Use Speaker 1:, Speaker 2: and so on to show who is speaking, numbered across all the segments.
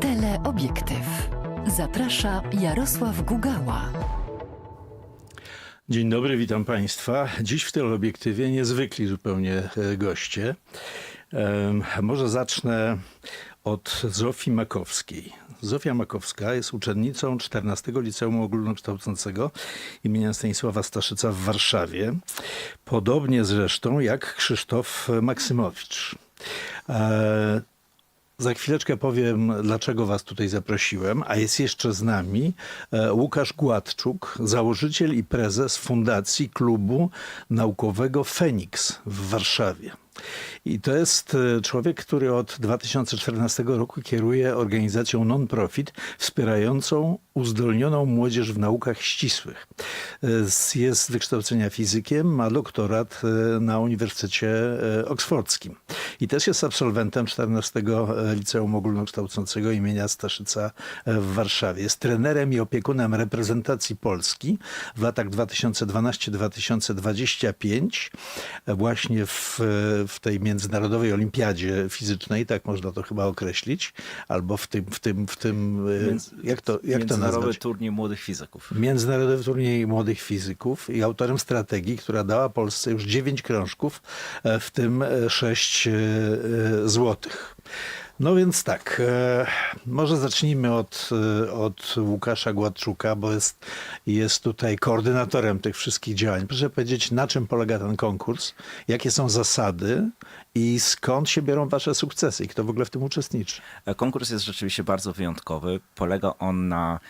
Speaker 1: Teleobiektyw. Zaprasza Jarosław Gugała.
Speaker 2: Dzień dobry, witam Państwa. Dziś w teleobiektywie niezwykli zupełnie e, goście. Może zacznę od Zofii Makowskiej. Zofia Makowska jest uczennicą 14 Liceum Ogólnokształcącego imienia Stanisława Staszyca w Warszawie. Podobnie zresztą jak Krzysztof Maksymowicz. Za chwileczkę powiem, dlaczego was tutaj zaprosiłem, a jest jeszcze z nami e, Łukasz Gładczuk, założyciel i prezes Fundacji Klubu Naukowego Feniks w Warszawie. I to jest e, człowiek, który od 2014 roku kieruje organizacją non-profit wspierającą uzdolnioną młodzież w naukach ścisłych. E, Jest z wykształcenia fizykiem, ma doktorat e, na Uniwersytecie Oksfordzkim. I też jest absolwentem 14 Liceum Ogólnokształcącego imienia Staszyca w Warszawie. Jest trenerem i opiekunem reprezentacji Polski w latach 2012-2025 e, właśnie w, w tej Międzynarodowej Olimpiadzie Fizycznej, tak można to chyba określić, albo w tym, w tym, w tym e,
Speaker 3: Między-
Speaker 2: jak to, jak to
Speaker 3: Międzynarodowy
Speaker 2: nazwać?
Speaker 3: turniej młodych fizyków.
Speaker 2: Międzynarodowy Turniej Młodych Fizyków i autorem strategii, która dała Polsce już 9 krążków, e, w tym 6 złotych. No więc tak, e, może zacznijmy od, e, od Łukasza Gładczuka, bo jest, jest tutaj koordynatorem tych wszystkich działań. Proszę powiedzieć, na czym polega ten konkurs, jakie są zasady i skąd się biorą wasze sukcesy i kto w ogóle w tym uczestniczy?
Speaker 3: E, Konkurs jest rzeczywiście bardzo wyjątkowy. Polega on na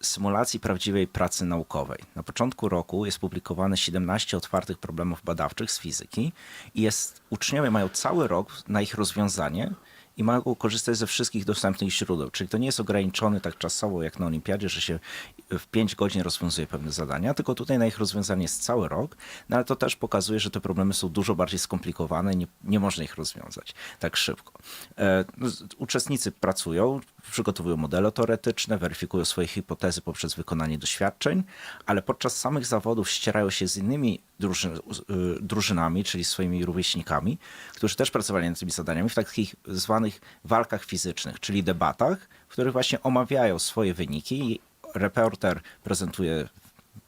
Speaker 3: symulacji prawdziwej pracy naukowej. Na początku roku jest publikowane 17 otwartych problemów badawczych z fizyki i jest, uczniowie mają cały rok na ich rozwiązanie i mogą korzystać ze wszystkich dostępnych źródeł. Czyli to nie jest ograniczony tak czasowo jak na olimpiadzie, że się w 5 godzin rozwiązuje pewne zadania, tylko tutaj na ich rozwiązanie jest cały rok, no ale to też pokazuje, że te problemy są dużo bardziej skomplikowane nie, nie można ich rozwiązać tak szybko. E, no, Uczestnicy pracują, przygotowują modele teoretyczne, weryfikują swoje hipotezy poprzez wykonanie doświadczeń, ale podczas samych zawodów ścierają się z innymi drużyn, y, drużynami, czyli swoimi rówieśnikami, którzy też pracowali nad tymi zadaniami w takich zwanych walkach fizycznych, czyli debatach, w których właśnie omawiają swoje wyniki reporter prezentuje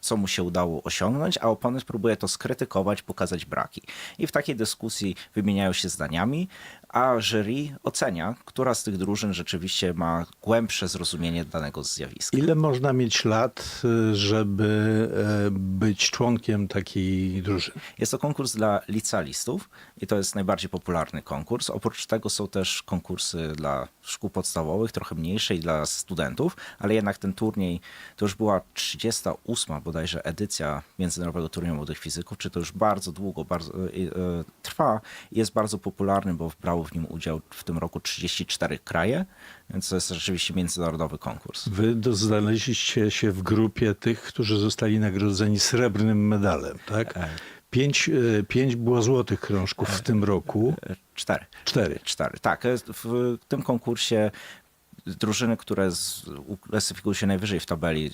Speaker 3: co mu się udało osiągnąć, a oponent próbuje to skrytykować, pokazać braki. I w takiej dyskusji wymieniają się zdaniami, a jury ocenia, która z tych drużyn rzeczywiście ma głębsze zrozumienie danego zjawiska.
Speaker 2: Ile można mieć lat, żeby e, być członkiem takiej drużyny?
Speaker 3: Jest to konkurs dla licealistów i to jest najbardziej popularny konkurs. Oprócz tego są też konkursy dla szkół podstawowych, trochę mniejsze i dla studentów, ale jednak ten turniej to już była 38 bodajże edycja Międzynarodowego Turnieju Młodych Fizyków, czy to już bardzo długo bardzo, e, e, trwa i jest bardzo popularny, bo brało w nim udział w tym roku 34 kraje, więc to jest rzeczywiście międzynarodowy konkurs.
Speaker 2: Wy znaleźliście się w grupie tych, którzy zostali nagrodzeni srebrnym medalem, tak? E, pięć było złotych krążków w tym roku.
Speaker 3: E, Cztery.
Speaker 2: Cztery.
Speaker 3: Cztery. Tak, e, w tym konkursie drużyny, które uklasyfikują się najwyżej w tabeli, e,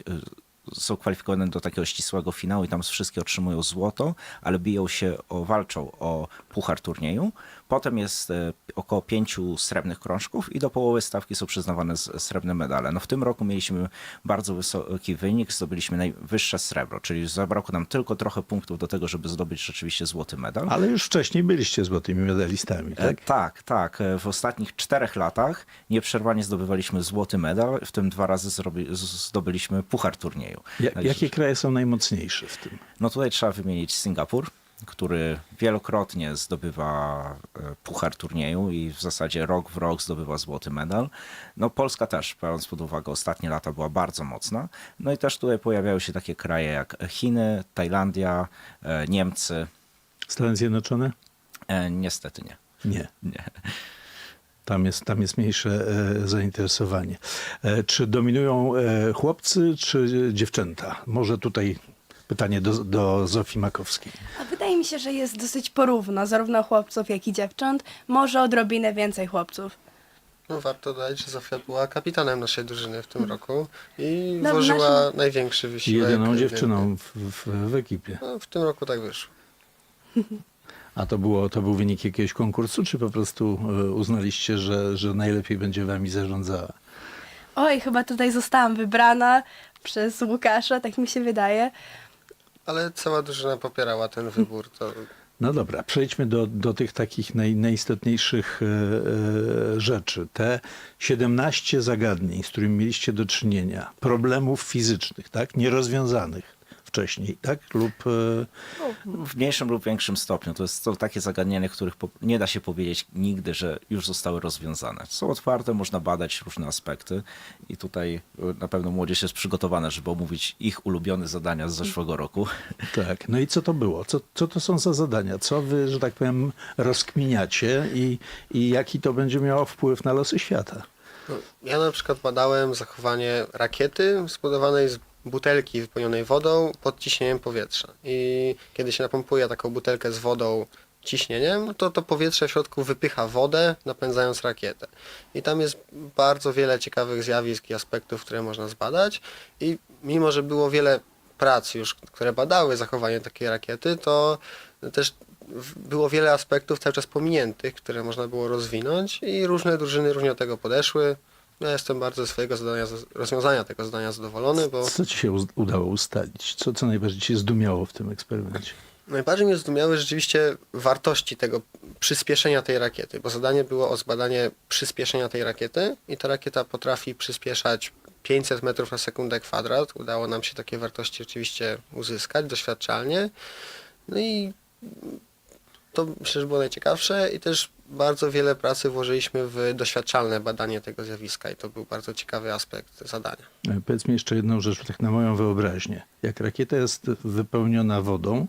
Speaker 3: są kwalifikowane do takiego ścisłego finału i tam wszystkie otrzymują złoto, ale biją się, o, walczą o puchar turnieju. Potem jest e, około pięciu srebrnych krążków i do połowy stawki są przyznawane srebrne medale. No w tym roku mieliśmy bardzo wysoki wynik, zdobyliśmy najwyższe srebro, czyli zabrakło nam tylko trochę punktów do tego, żeby zdobyć rzeczywiście złoty medal.
Speaker 2: Ale już wcześniej byliście złotymi medalistami,
Speaker 3: E,
Speaker 2: tak?
Speaker 3: Tak, tak. E, W ostatnich czterech latach nieprzerwanie zdobywaliśmy złoty medal, w tym dwa razy zdobyliśmy puchar turnieju.
Speaker 2: Ja, jakie kraje są najmocniejsze w tym?
Speaker 3: No tutaj trzeba wymienić Singapur, który wielokrotnie zdobywa e, puchar turnieju i w zasadzie rok w rok zdobywa złoty medal. No Polska też, biorąc pod uwagę ostatnie lata, była bardzo mocna. No i też tutaj pojawiają się takie kraje jak Chiny, Tajlandia, e, Niemcy.
Speaker 2: Stany Zjednoczone?
Speaker 3: E, Niestety nie.
Speaker 2: Nie.
Speaker 3: Nie.
Speaker 2: Tam jest, tam jest mniejsze e, zainteresowanie. E, czy dominują chłopcy, czy dziewczęta? Może tutaj pytanie do, do Zofii Makowskiej.
Speaker 4: A wydaje mi się, że jest dosyć porówno, zarówno chłopców, jak i dziewcząt. Może odrobinę więcej chłopców.
Speaker 5: No warto dodać, że Zofia była kapitanem naszej drużyny w tym roku i
Speaker 4: No,
Speaker 5: włożyła
Speaker 4: naszym-
Speaker 5: największy wysiłek.
Speaker 2: Jedyną dziewczyną w, w, w ekipie.
Speaker 5: No, w tym roku tak wyszło.
Speaker 2: A to, było, to był wynik jakiegoś konkursu, czy po prostu e, uznaliście, że, że najlepiej będzie wami zarządzała?
Speaker 4: Oj, chyba tutaj zostałam wybrana przez Łukasza, tak mi się wydaje.
Speaker 5: Ale cała drużyna popierała ten wybór. To
Speaker 2: No dobra, przejdźmy do, do tych takich naj, najistotniejszych e, e, rzeczy. Te 17 zagadnień, z którymi mieliście do czynienia, problemów fizycznych, tak, nierozwiązanych wcześniej, tak, lub e,
Speaker 3: W mniejszym lub większym stopniu. To jest to takie zagadnienie, których nie da się powiedzieć nigdy, że już zostały rozwiązane. Są otwarte, można badać różne aspekty i tutaj e, na pewno młodzież jest przygotowana, żeby omówić ich ulubione zadania z zeszłego roku.
Speaker 2: tak. No i co to było? Co, co to są za zadania? Co wy, że tak powiem, rozkminiacie i, i jaki to będzie miało wpływ na losy świata?
Speaker 5: No, ja na przykład badałem zachowanie rakiety zbudowanej z butelki wypełnionej wodą pod ciśnieniem powietrza. I kiedy się napompuje taką butelkę z wodą ciśnieniem, to to powietrze w środku wypycha wodę, napędzając rakietę. I tam jest bardzo wiele ciekawych zjawisk i aspektów, które można zbadać. I mimo, że było wiele prac już, które badały zachowanie takiej rakiety, to też było wiele aspektów cały czas pominiętych, które można było rozwinąć i różne drużyny różnie do tego podeszły. Ja jestem bardzo ze swojego zadania, rozwiązania tego zadania zadowolony, bo
Speaker 2: Co ci się udało ustalić? Co, co najbardziej cię zdumiało w tym eksperymencie?
Speaker 5: najbardziej mnie zdumiały rzeczywiście wartości tego przyspieszenia tej rakiety, bo zadanie było o zbadanie przyspieszenia tej rakiety i ta rakieta potrafi przyspieszać 500 metrów na sekundę kwadrat. Udało nam się takie wartości oczywiście uzyskać doświadczalnie. No i to myślę, że było najciekawsze i też bardzo wiele pracy włożyliśmy w doświadczalne badanie tego zjawiska i to był bardzo ciekawy aspekt zadania.
Speaker 2: E, Powiedz mi jeszcze jedną rzecz, tak na moją wyobraźnię. Jak rakieta jest wypełniona wodą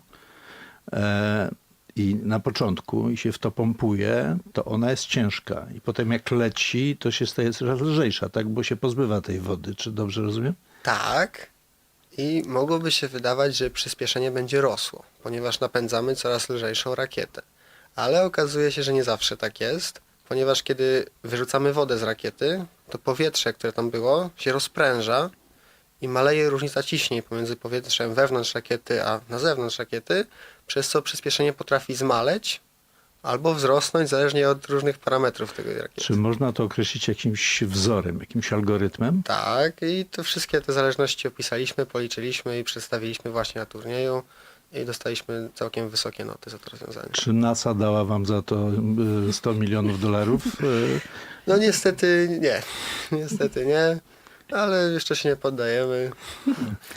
Speaker 2: e, i na początku i się w to pompuje, to ona jest ciężka. I potem jak leci, to się staje coraz lżejsza, tak? Bo się pozbywa tej wody. Czy dobrze rozumiem?
Speaker 5: Tak. I mogłoby się wydawać, że przyspieszenie będzie rosło, ponieważ napędzamy coraz lżejszą rakietę. Ale okazuje się, że nie zawsze tak jest, ponieważ kiedy wyrzucamy wodę z rakiety, to powietrze, które tam było, się rozpręża i maleje różnica ciśnień pomiędzy powietrzem wewnątrz rakiety a na zewnątrz rakiety, przez co przyspieszenie potrafi zmaleć albo wzrosnąć zależnie od różnych parametrów tego rakiety.
Speaker 2: Czy można to określić jakimś wzorem, jakimś algorytmem?
Speaker 5: Tak, i to wszystkie te zależności opisaliśmy, policzyliśmy i przedstawiliśmy właśnie na turnieju i dostaliśmy całkiem wysokie noty za to rozwiązanie.
Speaker 2: Czy NASA dała wam za to e, 100 milionów dolarów? E,
Speaker 5: No niestety nie, niestety nie, ale jeszcze się nie poddajemy.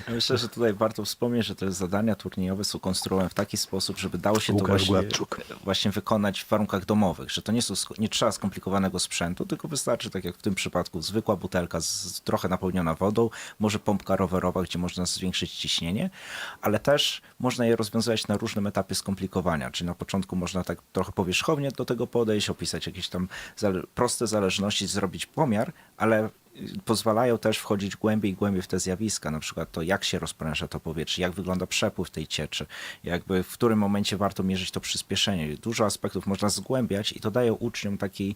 Speaker 3: Myślę, że tutaj warto wspomnieć, że te zadania turniejowe są konstruowane w taki sposób, żeby dało się to
Speaker 2: Łukasz
Speaker 3: właśnie,
Speaker 2: Gładczuk.
Speaker 3: właśnie wykonać w warunkach domowych, że to nie, są, nie trzeba skomplikowanego sprzętu, tylko wystarczy, tak jak w tym przypadku, zwykła butelka z, trochę napełniona wodą, może pompka rowerowa, gdzie można zwiększyć ciśnienie, ale też można je rozwiązywać na różnym etapie skomplikowania, czyli na początku można tak trochę powierzchownie do tego podejść, opisać jakieś tam zale- proste zależności, zrobić pomiar, ale pozwalają też wchodzić głębiej i głębiej w te zjawiska, na przykład to, jak się rozpręża to powietrze, jak wygląda przepływ tej cieczy, jakby w którym momencie warto mierzyć to przyspieszenie. Dużo aspektów można zgłębiać i to daje uczniom taki,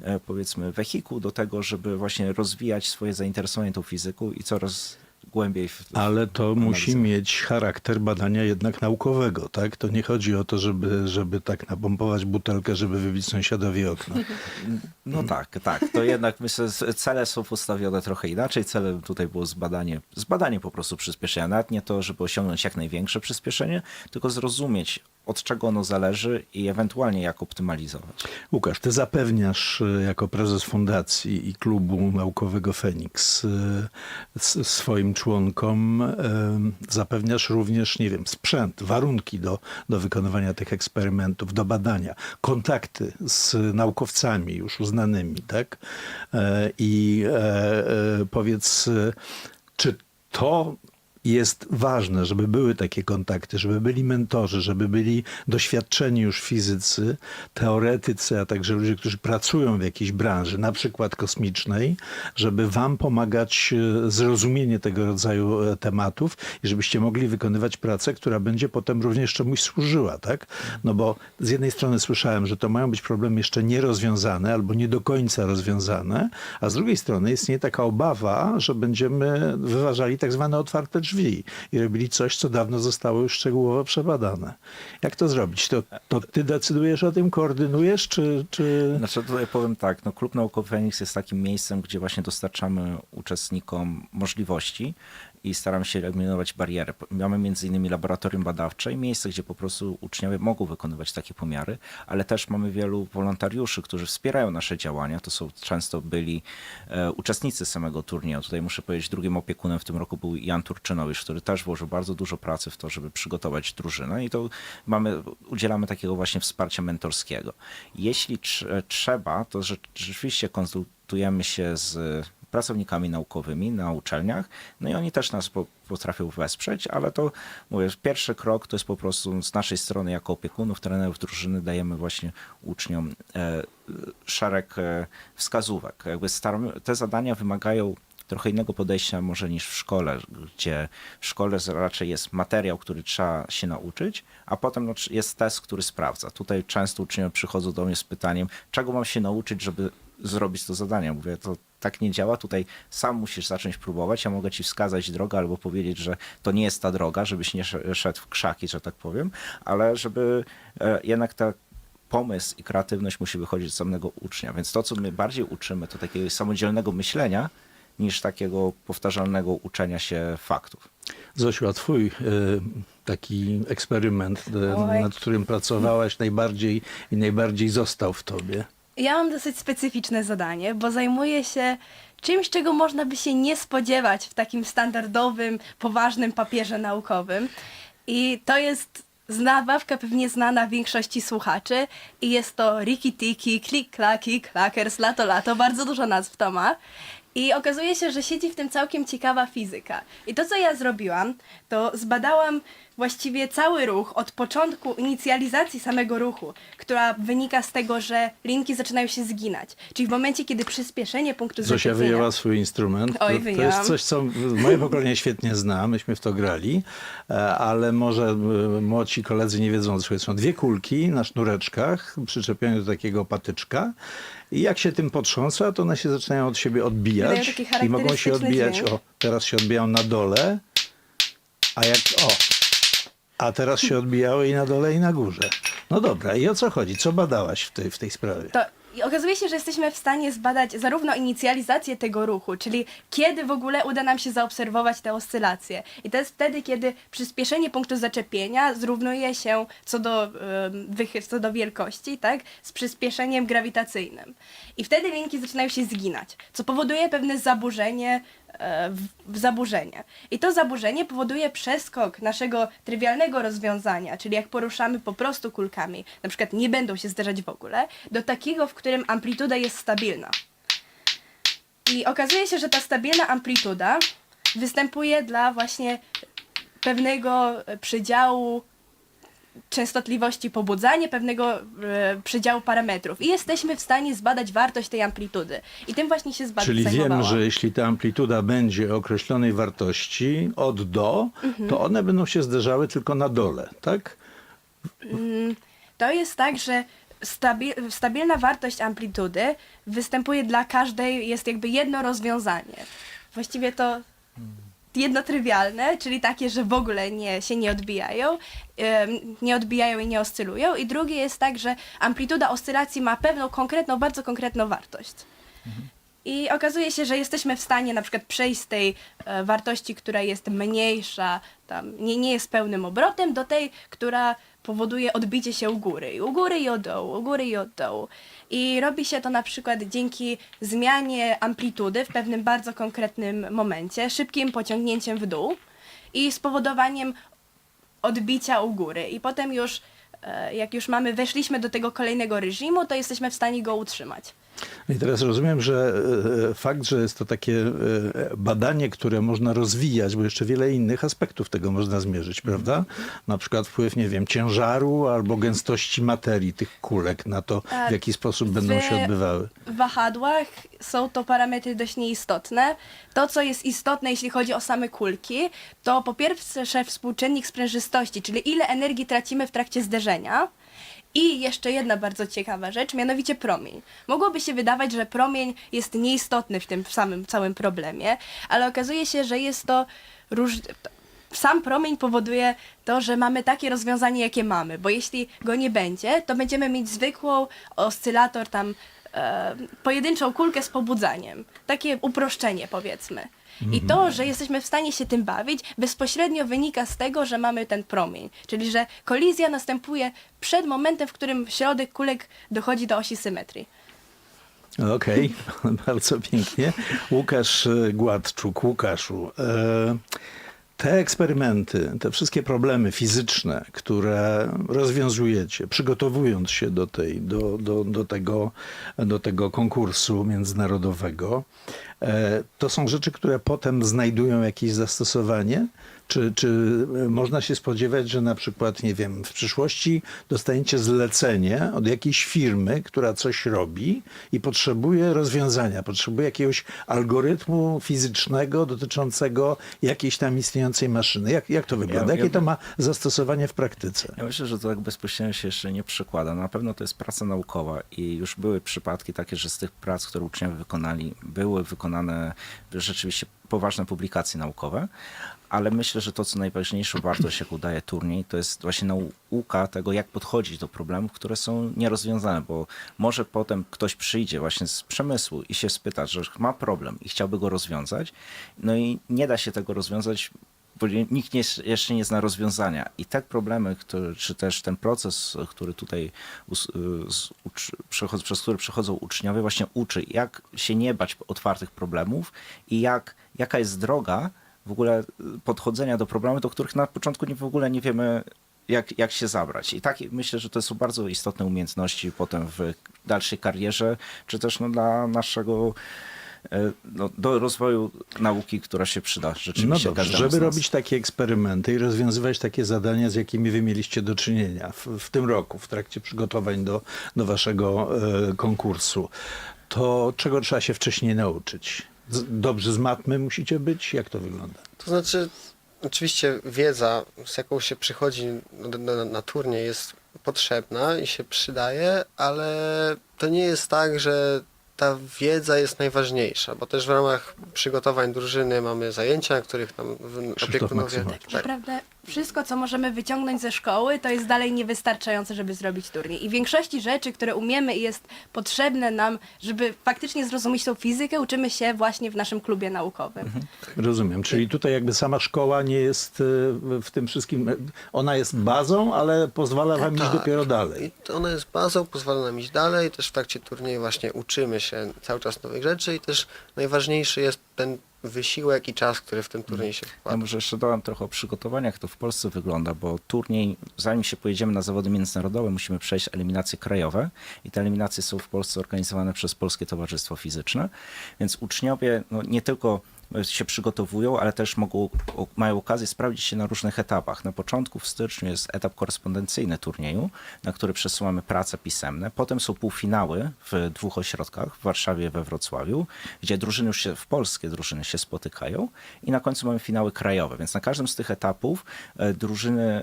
Speaker 3: e, powiedzmy, wehikuł do tego, żeby właśnie rozwijać swoje zainteresowanie tą fizyką i coraz głębiej w,
Speaker 2: Ale to
Speaker 3: w
Speaker 2: musi
Speaker 3: analizę.
Speaker 2: mieć charakter badania jednak naukowego, tak? To nie chodzi o to, żeby, żeby tak napompować butelkę, żeby wybić sąsiadowi okno.
Speaker 3: No tak, tak. To jednak myślę, cele są postawione trochę inaczej. Celem tutaj było zbadanie, zbadanie po prostu przyspieszenia. Nawet nie to, żeby osiągnąć jak największe przyspieszenie, tylko zrozumieć, od czego ono zależy i ewentualnie jak optymalizować.
Speaker 2: Łukasz, ty zapewniasz e, jako prezes fundacji i klubu naukowego Feniks e, swoim członkom, e, zapewniasz również, nie wiem, sprzęt, warunki do, do wykonywania tych eksperymentów, do badania, kontakty z naukowcami już uznanymi, tak? I powiedz, czy to jest ważne, żeby były takie kontakty, żeby byli mentorzy, żeby byli doświadczeni już fizycy, teoretycy, a także ludzie, którzy pracują w jakiejś branży, na przykład kosmicznej, żeby wam pomagać e, zrozumienie tego rodzaju e, tematów i żebyście mogli wykonywać pracę, która będzie potem również czemuś służyła, tak? No bo z jednej strony słyszałem, że to mają być problemy jeszcze nierozwiązane albo nie do końca rozwiązane, a z drugiej strony istnieje taka obawa, że będziemy wyważali tak zwane otwarte drzwi drzwi i robili coś, co dawno zostało już szczegółowo przebadane. Jak to zrobić? To, to ty decydujesz o tym, koordynujesz, czy... czy...
Speaker 3: Znaczy tutaj powiem tak, no Klub Naukowy Feniks jest takim miejscem, gdzie właśnie dostarczamy uczestnikom możliwości i staramy się eliminować bariery. Mamy między innymi laboratorium badawcze i miejsce, gdzie po prostu uczniowie mogą wykonywać takie pomiary, ale też mamy wielu wolontariuszy, którzy wspierają nasze działania. To są często byli e, uczestnicy samego turnieju. Tutaj muszę powiedzieć, drugim opiekunem w tym roku był Jan Turczynowicz, który też włożył bardzo dużo pracy w to, żeby przygotować drużynę i to mamy, udzielamy takiego właśnie wsparcia mentorskiego. Jeśli trz- trzeba, to rze- rzeczywiście konsultujemy się z pracownikami naukowymi na uczelniach, no i oni też nas po, potrafią wesprzeć, ale to mówię, pierwszy krok to jest po prostu z naszej strony jako opiekunów, trenerów drużyny dajemy właśnie uczniom e, szereg e, wskazówek. Jakby staramy, te zadania wymagają trochę innego podejścia może niż w szkole, gdzie w szkole raczej jest materiał, który trzeba się nauczyć, a potem no, jest test, który sprawdza. Tutaj często uczniowie przychodzą do mnie z pytaniem, czego mam się nauczyć, żeby zrobić to zadanie. Mówię, to tak nie działa, tutaj sam musisz zacząć próbować, ja mogę ci wskazać drogę albo powiedzieć, że to nie jest ta droga, żebyś nie sz- szedł w krzaki, że tak powiem, ale żeby e, jednak ta pomysł i kreatywność musi wychodzić z samego ucznia. Więc to, co my bardziej uczymy, to takiego samodzielnego myślenia, niż takiego powtarzalnego uczenia się faktów.
Speaker 2: Zosiu, a twój e, taki eksperyment, e,
Speaker 4: Oj.
Speaker 2: nad którym pracowałaś najbardziej i najbardziej został w tobie?
Speaker 4: Ja mam dosyć specyficzne zadanie, bo zajmuję się czymś, czego można by się nie spodziewać w takim standardowym, poważnym papierze naukowym. I to jest zabawka pewnie znana większości słuchaczy i jest to Riki Tiki, Klik Klaki, Klackers, Lato Lato, bardzo dużo nazw to ma. I okazuje się, że siedzi w tym całkiem ciekawa fizyka. I to, co ja zrobiłam, to zbadałam właściwie cały ruch od początku inicjalizacji samego ruchu, która wynika z tego, że linki zaczynają się zginać. Czyli w momencie, kiedy przyspieszenie punktu
Speaker 2: Zosia
Speaker 4: zaczepienia...
Speaker 2: wyjęła swój instrument.
Speaker 4: Oj,
Speaker 2: to, to jest coś, co moje pokolenie świetnie zna, myśmy w to grali, e, ale może e, młodsi koledzy nie wiedzą, co są dwie kulki na sznureczkach, przyczepione do takiego patyczka i jak się tym potrząsa, to one się zaczynają od siebie odbijać i mogą się odbijać,
Speaker 4: dźwięk.
Speaker 2: o, teraz się odbijają na dole, a jak, o, a teraz się odbijały i na dole i na górze. No dobra, i o co chodzi? Co badałaś w tej, w tej sprawie?
Speaker 4: To i okazuje się, że jesteśmy w stanie zbadać zarówno inicjalizację tego ruchu, czyli kiedy w ogóle uda nam się zaobserwować te oscylacje. I to jest wtedy, kiedy przyspieszenie punktu zaczepienia zrównuje się co do, wychy- co do wielkości, tak, z przyspieszeniem grawitacyjnym. I wtedy linki zaczynają się zginać, co powoduje pewne zaburzenie w, w zaburzenie. I to zaburzenie powoduje przeskok naszego trywialnego rozwiązania, czyli jak poruszamy po prostu kulkami, na przykład nie będą się zderzać w ogóle, do takiego, w którym amplituda jest stabilna. I okazuje się, że ta stabilna amplituda występuje dla właśnie pewnego e, przydziału częstotliwości pobudzania, pewnego e, przydziału parametrów. I jesteśmy w stanie zbadać wartość tej amplitudy. I tym właśnie się zbadać
Speaker 2: Czyli wiem, że jeśli ta amplituda będzie określonej wartości od do,
Speaker 4: Mhm.
Speaker 2: to one będą się zderzały tylko na dole, tak?
Speaker 4: To jest tak, że stabi- stabilna wartość amplitudy występuje dla każdej, jest jakby jedno rozwiązanie. Właściwie to jedno trywialne, czyli takie, że w ogóle nie, się nie odbijają, nie odbijają i nie oscylują. I drugie jest tak, że amplituda oscylacji ma pewną konkretną, bardzo konkretną wartość. I okazuje się, że jesteśmy w stanie na przykład przejść z tej e, wartości, która jest mniejsza, tam nie, nie jest pełnym obrotem, do tej, która powoduje odbicie się u góry. I u góry i od dołu, u góry i od dołu. I robi się to na przykład dzięki zmianie amplitudy w pewnym bardzo konkretnym momencie, szybkim pociągnięciem w dół i spowodowaniem odbicia u góry. I potem już, e, jak już mamy, weszliśmy do tego kolejnego reżimu, to jesteśmy w stanie go utrzymać.
Speaker 2: I teraz rozumiem, że e, fakt, że jest to takie e, badanie, które można rozwijać, bo jeszcze wiele innych aspektów tego można zmierzyć, prawda? Na przykład wpływ, nie wiem, ciężaru albo gęstości materii tych kulek na to, w jaki sposób będą się odbywały.
Speaker 4: W wahadłach są to parametry dość nieistotne. To, co jest istotne, jeśli chodzi o same kulki, to po pierwsze współczynnik sprężystości, czyli ile energii tracimy w trakcie zderzenia. I jeszcze jedna bardzo ciekawa rzecz, mianowicie promień. Mogłoby się wydawać, że promień jest nieistotny w tym samym całym problemie, ale okazuje się, że jest to róż... sam promień powoduje to, że mamy takie rozwiązanie, jakie mamy, bo jeśli go nie będzie, to będziemy mieć zwykłą oscylator tam e, pojedynczą kulkę z pobudzaniem. Takie uproszczenie powiedzmy. I to, że jesteśmy w stanie się tym bawić, bezpośrednio wynika z tego, że mamy ten promień. Czyli, że kolizja następuje przed momentem, w którym środek kulek dochodzi do osi symetrii.
Speaker 2: Okej, bardzo pięknie. Łukasz e, Gładczuk, Łukaszu, e, te eksperymenty, te wszystkie problemy fizyczne, które rozwiązujecie, przygotowując się do, tej, do, do, do, tego, do tego konkursu międzynarodowego, to są rzeczy, które potem znajdują jakieś zastosowanie? Czy, czy można się spodziewać, że na przykład, nie wiem, w przyszłości dostaniecie zlecenie od jakiejś firmy, która coś robi i potrzebuje rozwiązania, potrzebuje jakiegoś algorytmu fizycznego dotyczącego jakiejś tam istniejącej maszyny? Jak, jak to wygląda?
Speaker 3: ja
Speaker 2: Jakie to ma zastosowanie w praktyce?
Speaker 3: Ja myślę, że to tak bezpośrednio się jeszcze nie przekłada. Na pewno to jest praca naukowa i już były przypadki takie, że z tych prac, które uczniowie wykonali, były wykonane rzeczywiście poważne publikacje naukowe, ale myślę, że to, co najważniejszą wartość, jaką daje turniej, to jest właśnie nauka tego, jak podchodzić do problemów, które są nierozwiązane, bo może potem ktoś przyjdzie właśnie z przemysłu i się spyta, że ma problem i chciałby go rozwiązać, no i nie da się tego rozwiązać bo nikt nie, jeszcze nie zna rozwiązania. I te problemy, które, czy też ten proces, który tutaj y, przez który przechodzą uczniowie, właśnie uczy, jak się nie bać otwartych problemów i jak, jaka jest droga w ogóle y, podchodzenia do problemów, do których na początku nie, w ogóle nie wiemy, jak, jak się zabrać. I tak myślę, że to są bardzo istotne umiejętności potem w dalszej karierze, czy też no, dla naszego no, do rozwoju nauki, która się przyda
Speaker 2: No
Speaker 3: rzeczywiście
Speaker 2: dobrze,
Speaker 3: każdemu z
Speaker 2: żeby robić takie eksperymenty i rozwiązywać takie zadania, z jakimi wy mieliście do czynienia w, w tym roku, w trakcie przygotowań do, do waszego e, konkursu, to czego trzeba się wcześniej nauczyć? Z, dobrze z matmy musicie być? Jak to wygląda?
Speaker 5: To znaczy, oczywiście wiedza, z jaką się przychodzi na, na, na turniej jest potrzebna i się przydaje, ale to nie jest tak, że ta wiedza jest najważniejsza, bo też w ramach przygotowań drużyny mamy zajęcia, na których tam opiekunowie...
Speaker 4: Tak. Naprawdę wszystko, co możemy wyciągnąć ze szkoły, to jest dalej niewystarczające, żeby zrobić turniej. I w większości rzeczy, które umiemy i jest potrzebne nam, żeby faktycznie zrozumieć tą fizykę, uczymy się właśnie w naszym klubie naukowym.
Speaker 2: Rozumiem, czyli tutaj jakby sama szkoła nie jest e, w tym wszystkim, e, ona jest bazą, ale pozwala wam iść
Speaker 5: Tak.
Speaker 2: dopiero dalej.
Speaker 5: I to ona jest bazą, pozwala nam iść dalej. Też w trakcie turnieju właśnie uczymy się cały czas nowych rzeczy i też najważniejszy jest ten wysiłek i czas, który w ten turniej się
Speaker 3: Ja
Speaker 5: wkłada.
Speaker 3: może jeszcze dodam trochę o przygotowaniach, jak to w Polsce wygląda, bo turniej, zanim się pojedziemy na zawody międzynarodowe, musimy przejść eliminacje krajowe i te eliminacje są w Polsce organizowane przez Polskie Towarzystwo Fizyczne, więc uczniowie no, nie tylko się przygotowują, ale też mogą, mają okazję sprawdzić się na różnych etapach. Na początku w styczniu jest etap korespondencyjny turnieju, na który przesyłamy prace pisemne. Potem są półfinały w dwóch ośrodkach, w Warszawie i we Wrocławiu, gdzie drużyny już się, w polskie drużyny się spotykają i na końcu mamy finały krajowe. Więc na każdym z tych etapów e, drużyny e,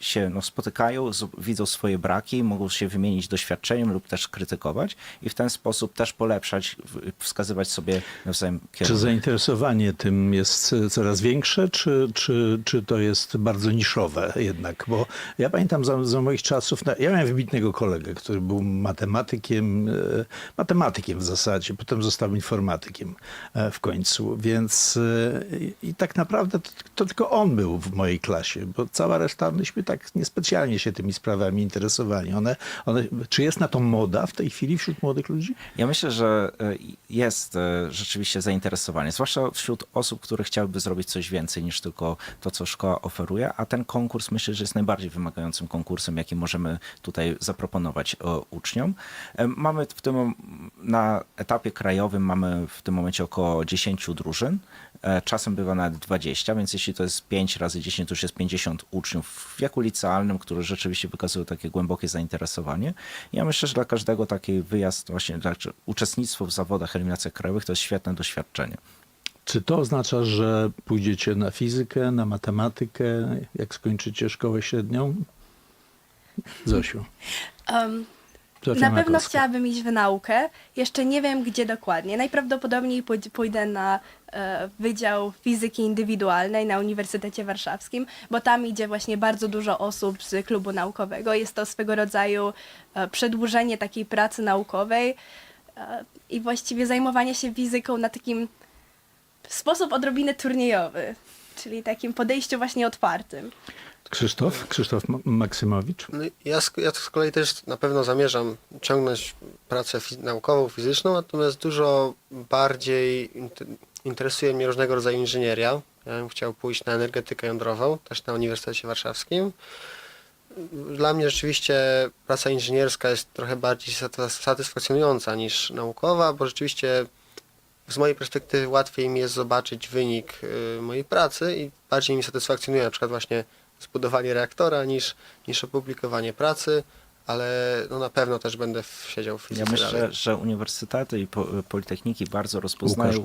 Speaker 3: się no, spotykają, widzą swoje braki, mogą się wymienić doświadczeniem lub też krytykować i w ten sposób też polepszać, wskazywać sobie nawzajem
Speaker 2: Czy
Speaker 3: kierunek.
Speaker 2: Zainteresowanie tym jest coraz większe, czy, czy, czy to jest bardzo niszowe jednak? Bo ja pamiętam za, za moich czasów, ja miałem wybitnego kolegę, który był matematykiem, e, matematykiem w zasadzie, potem został informatykiem e, w końcu, więc e, i- tak naprawdę to, to tylko on był w mojej klasie, bo cała reszta myśmy tak niespecjalnie się tymi sprawami interesowali. One, one, czy jest na to moda w tej chwili wśród młodych ludzi?
Speaker 3: Ja myślę, że jest rzeczywiście zainteresowanie, zwłaszcza wśród osób, które chciałyby zrobić coś więcej niż tylko to, co szkoła oferuje, a ten konkurs myślę, że jest najbardziej wymagającym konkursem, jaki możemy tutaj zaproponować e, uczniom. E, Mamy w tym, na etapie krajowym mamy w tym momencie około 10 drużyn, e, czasem bywa nawet 20, więc jeśli to jest 5 razy 10, to już jest 50 uczniów w wieku licealnym, którzy rzeczywiście wykazują takie głębokie zainteresowanie. Ja myślę, że dla każdego taki wyjazd, właśnie znaczy uczestnictwo w zawodach eliminacjach krajowych to jest świetne doświadczenie.
Speaker 2: Czy to oznacza, że pójdziecie na fizykę, na matematykę, jak skończycie szkołę średnią? Zosiu.
Speaker 4: Um, Na pewno chciałabym iść w naukę. Jeszcze nie wiem, gdzie dokładnie. Najprawdopodobniej pój- pójdę na e, Wydział Fizyki Indywidualnej na Uniwersytecie Warszawskim, bo tam idzie właśnie bardzo dużo osób z klubu naukowego. Jest to swego rodzaju e, przedłużenie takiej pracy naukowej e, i właściwie zajmowanie się fizyką na takim sposób odrobinę turniejowy, czyli takim podejściu właśnie otwartym.
Speaker 2: Krzysztof? Krzysztof Ma- Maksymowicz?
Speaker 5: No, ja, z, ja z kolei też na pewno zamierzam ciągnąć pracę fiz- naukową, fizyczną, natomiast dużo bardziej int- interesuje mnie różnego rodzaju inżynieria. Ja bym chciał pójść na energetykę jądrową, też na Uniwersytecie Warszawskim. Dla mnie rzeczywiście praca inżynierska jest trochę bardziej satys- satysfakcjonująca niż naukowa, bo rzeczywiście z mojej perspektywy łatwiej mi jest zobaczyć wynik y, mojej pracy i bardziej mi satysfakcjonuje na przykład właśnie zbudowanie reaktora niż, niż opublikowanie pracy, ale no na pewno też będę w, siedział w
Speaker 3: Ja
Speaker 5: fizyce
Speaker 3: myślę,
Speaker 5: dalej.
Speaker 3: że uniwersytety i po, politechniki bardzo rozpoznają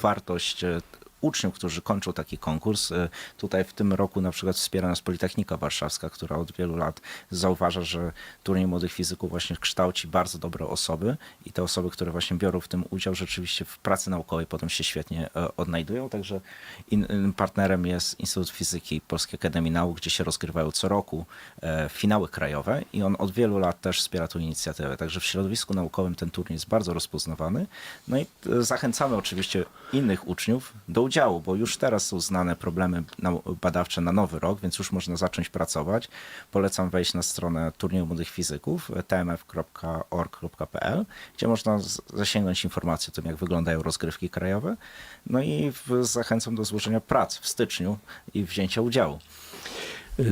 Speaker 3: wartość e, uczniów, którzy kończą taki konkurs. E, Tutaj w tym roku na przykład wspiera nas Politechnika Warszawska, która od wielu lat zauważa, że turniej młodych fizyków właśnie kształci bardzo dobre osoby i te osoby, które właśnie biorą w tym udział, rzeczywiście w pracy naukowej potem się świetnie e, odnajdują. Także in partnerem jest Instytut Fizyki Polskiej Akademii Nauk, gdzie się rozgrywają co roku e, finały krajowe i on od wielu lat też wspiera tę inicjatywę. Także w środowisku naukowym ten turniej jest bardzo rozpoznawany. No i e, zachęcamy oczywiście innych uczniów do udziału, bo już teraz są znane problemy badawcze na nowy rok, więc już można zacząć pracować. Polecam wejść na stronę turnieju młodych fizyków tmf.org.pl, gdzie można zasięgnąć informacji o tym, jak wyglądają rozgrywki krajowe. No i zachęcam do złożenia prac w styczniu i wzięcia udziału.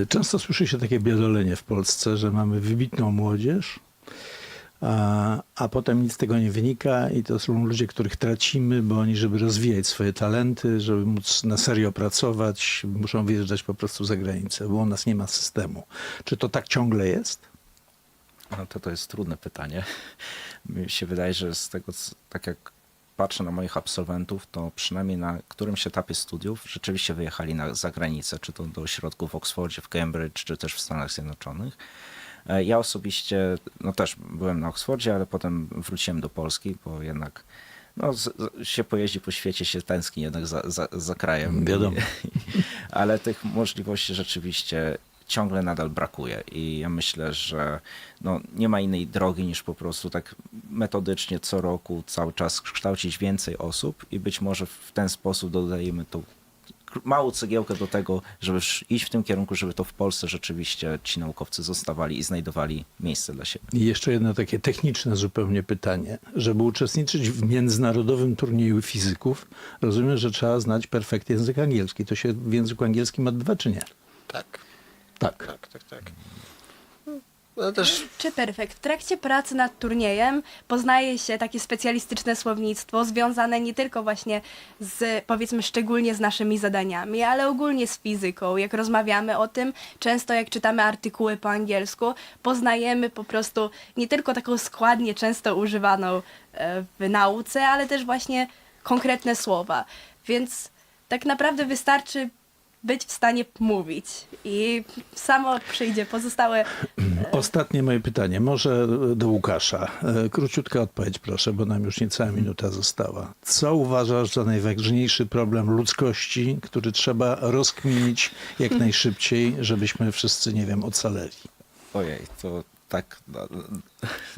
Speaker 2: Często słyszy się takie biadolenie w Polsce, że mamy wybitną młodzież, a, a potem nic z tego nie wynika i to są ludzie, których tracimy, bo oni, żeby rozwijać swoje talenty, żeby móc na serio pracować, muszą wyjeżdżać po prostu za granicę, bo u nas nie ma systemu. Czy to tak ciągle jest?
Speaker 3: No to to jest trudne pytanie. Mi się wydaje, że z tego, tak jak patrzę na moich absolwentów, to przynajmniej na którymś etapie studiów rzeczywiście wyjechali na zagranicę, czy to do ośrodków w Oxfordzie, w Cambridge, czy też w Stanach Zjednoczonych. E, Ja osobiście, no też byłem na Oxfordzie, ale potem wróciłem do Polski, bo jednak no, z, z, się pojeździ po świecie, się tęskni jednak za, za, za krajem.
Speaker 2: Wiadomo.
Speaker 3: ale tych możliwości rzeczywiście ciągle nadal brakuje i ja myślę, że no, nie ma innej drogi niż po prostu tak metodycznie co roku cały czas kształcić więcej osób i być może w ten sposób dodajemy tą małą cegiełkę do tego, żeby iść w tym kierunku, żeby to w Polsce rzeczywiście ci naukowcy zostawali i znajdowali miejsce dla siebie.
Speaker 2: I jeszcze jedno takie techniczne zupełnie pytanie. Żeby uczestniczyć w międzynarodowym turnieju fizyków, rozumiem, że trzeba znać perfekt język angielski. To się w języku angielskim odbywa, czy nie?
Speaker 5: Tak,
Speaker 2: Tak.
Speaker 5: tak, tak, tak. No też
Speaker 4: Czy perfekt? W trakcie pracy nad turniejem poznaje się takie specjalistyczne słownictwo związane nie tylko właśnie z, powiedzmy, szczególnie z naszymi zadaniami, ale ogólnie z fizyką. Jak rozmawiamy o tym, często jak czytamy artykuły po angielsku, poznajemy po prostu nie tylko taką składnię często używaną e, w nauce, ale też właśnie konkretne słowa. Więc tak naprawdę wystarczy być w stanie mówić i samo przyjdzie pozostałe
Speaker 2: Ostatnie moje pytanie, może do Łukasza. E, Króciutka odpowiedź proszę, bo nam już niecała minuta została. Co uważasz za najważniejszy problem ludzkości, który trzeba rozkminić jak najszybciej, żebyśmy wszyscy, nie wiem, ocaleli?
Speaker 3: Ojej, to tak. no,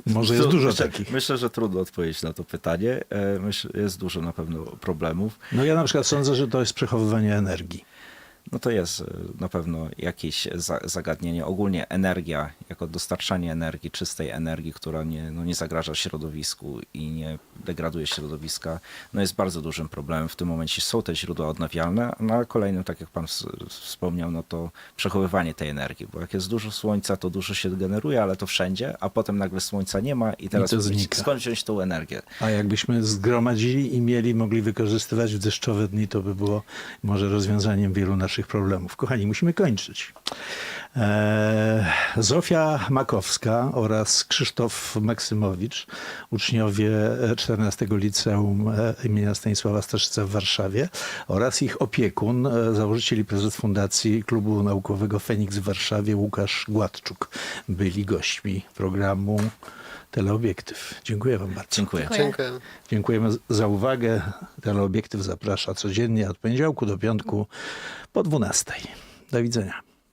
Speaker 2: Może jest
Speaker 3: to
Speaker 2: dużo
Speaker 3: myślę,
Speaker 2: takich.
Speaker 3: Myślę, że trudno odpowiedzieć na to pytanie. E, Myślę, jest dużo na pewno problemów.
Speaker 2: No ja na przykład sądzę, że to jest przechowywanie energii.
Speaker 3: No to jest e, na pewno jakieś za- zagadnienie. Ogólnie energia, jako dostarczanie energii, czystej energii, która nie, no nie zagraża środowisku i nie degraduje środowiska, no jest bardzo dużym problemem. W tym momencie są te źródła odnawialne, no ale kolejnym, tak jak pan wspomniał, no to przechowywanie tej energii, bo jak jest dużo słońca, to dużo się generuje, ale to wszędzie, a potem nagle słońca nie ma i teraz
Speaker 2: to
Speaker 3: skąd wziąć tą energię?
Speaker 2: A jakbyśmy zgromadzili i mieli, mogli wykorzystywać w deszczowe dni, to by było może rozwiązaniem wielu naszych problemów. Kochani, musimy kończyć. E, Zofia Makowska oraz Krzysztof Maksymowicz, uczniowie 14 Liceum e, imienia Stanisława Staszica w Warszawie oraz ich opiekun, e, założyciel i prezes Fundacji Klubu Naukowego Feniks w Warszawie, Łukasz Gładczuk, byli gośćmi programu Teleobiektyw. Dziękuję wam bardzo.
Speaker 4: Dziękuję.
Speaker 5: Dziękuję.
Speaker 2: Dziękujemy za uwagę. Teleobiektyw zaprasza codziennie od poniedziałku do piątku po 12. Do widzenia.